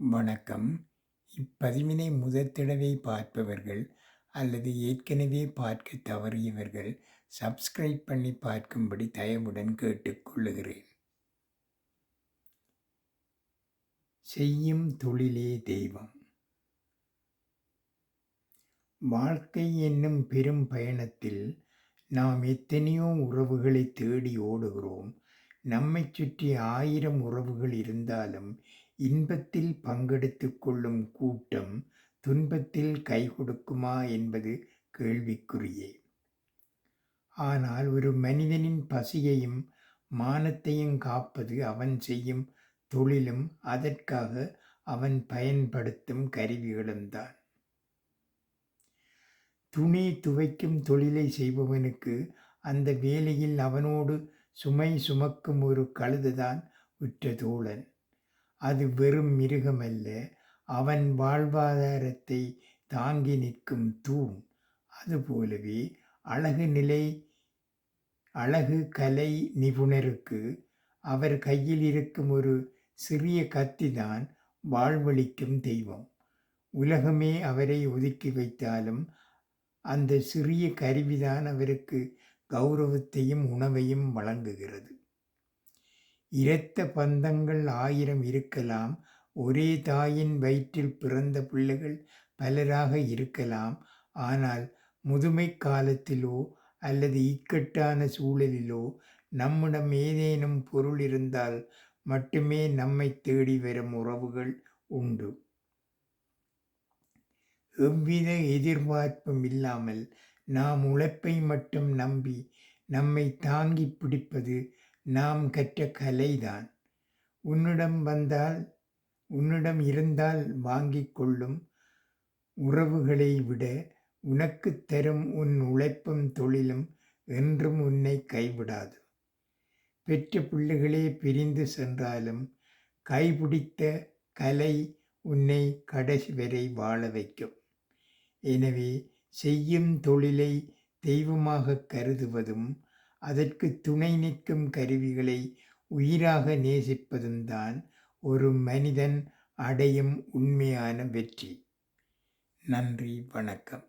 வணக்கம். இப்பதிவினை முதற் தடவை பார்ப்பவர்கள் அல்லது ஏற்கனவே பார்க்க தவறியவர்கள் சப்ஸ்கிரைப் பண்ணி பார்க்கும்படி தயவுடன் கேட்டுக்கொள்ளுகிறேன் செய்யும் தொழிலே தெய்வம். வாழ்க்கை என்னும் பெரும் பயணத்தில் நாம் எத்தனையோ உறவுகளை தேடி ஓடுகிறோம். நம்மைச் சுற்றி ஆயிரம் உறவுகள் இருந்தாலும் இன்பத்தில் பங்கெடுத்து கொள்ளும் கூட்டம் துன்பத்தில் கை கொடுக்குமா என்பது கேள்விக்குரியே ஆனால் ஒரு மனிதனின் பசியையும் மானத்தையும் காப்பது அவன் செய்யும் தொழிலும் அதற்காக அவன் பயன்படுத்தும் கருவிகளும் தான் துணி துவைக்கும் தொழிலை செய்பவனுக்கு அந்த வேலையில் அவனோடு சுமை சுமக்கும் ஒரு கழுதுதான் உற்ற தோழன். அது வெறும் மிருகமல்ல அவன் வாழ்வாதாரத்தை தாங்கி நிற்கும் தூண். அதுபோலவே அழகு நிலை அழகு கலை நிபுணருக்கு அவர் கையில் இருக்கும் ஒரு சிறிய கத்திதான் வாழ்வளிக்கும் தெய்வம். உலகமே அவரை ஒதுக்கி வைத்தாலும் அந்த சிறிய கருவிதான் அவருக்கு கௌரவத்தையும் உணவையும் வழங்குகிறது. இரத்த பந்தங்கள் ஆயிரம் இருக்கலாம். ஒரே தாயின் வயிற்றில் பிறந்த பிள்ளைகள் பலராக இருக்கலாம். ஆனால் முதுமை காலத்திலோ அல்லது இக்கட்டான சூழலிலோ நம்மிடம் ஏதேனும் பொருள் இருந்தால் மட்டுமே நம்மைத் தேடி வரும் உறவுகள் உண்டு. எவ்வித எதிர்பார்ப்பும் இல்லாமல் நாம் உழைப்பை மட்டும் நம்பி நம்மை தாங்கிப் பிடிப்பது நாம் கற்ற கலைதான். உன்னிடம் வந்தால் உன்னிடம் இருந்தால் வாங்கிக் கொள்ளும் உறவுகளை விட உனக்குத் தரும் உன் உழைப்பும் தொழிலும் என்றும் உன்னை கைவிடாது. பெற்ற பிள்ளைகளே பிரிந்து சென்றாலும் கைபிடித்த கலை உன்னை கடைசி வரை வாழ வைக்கும். எனவே செய்யும் தொழிலை தெய்வமாகக் கருதுவதும் அதற்கு துணை நிற்கும் கருவிகளை உயிராக நேசிப்பதும் தான் ஒரு மனிதன் அடையும் உண்மையான வெற்றி. நன்றி வணக்கம்.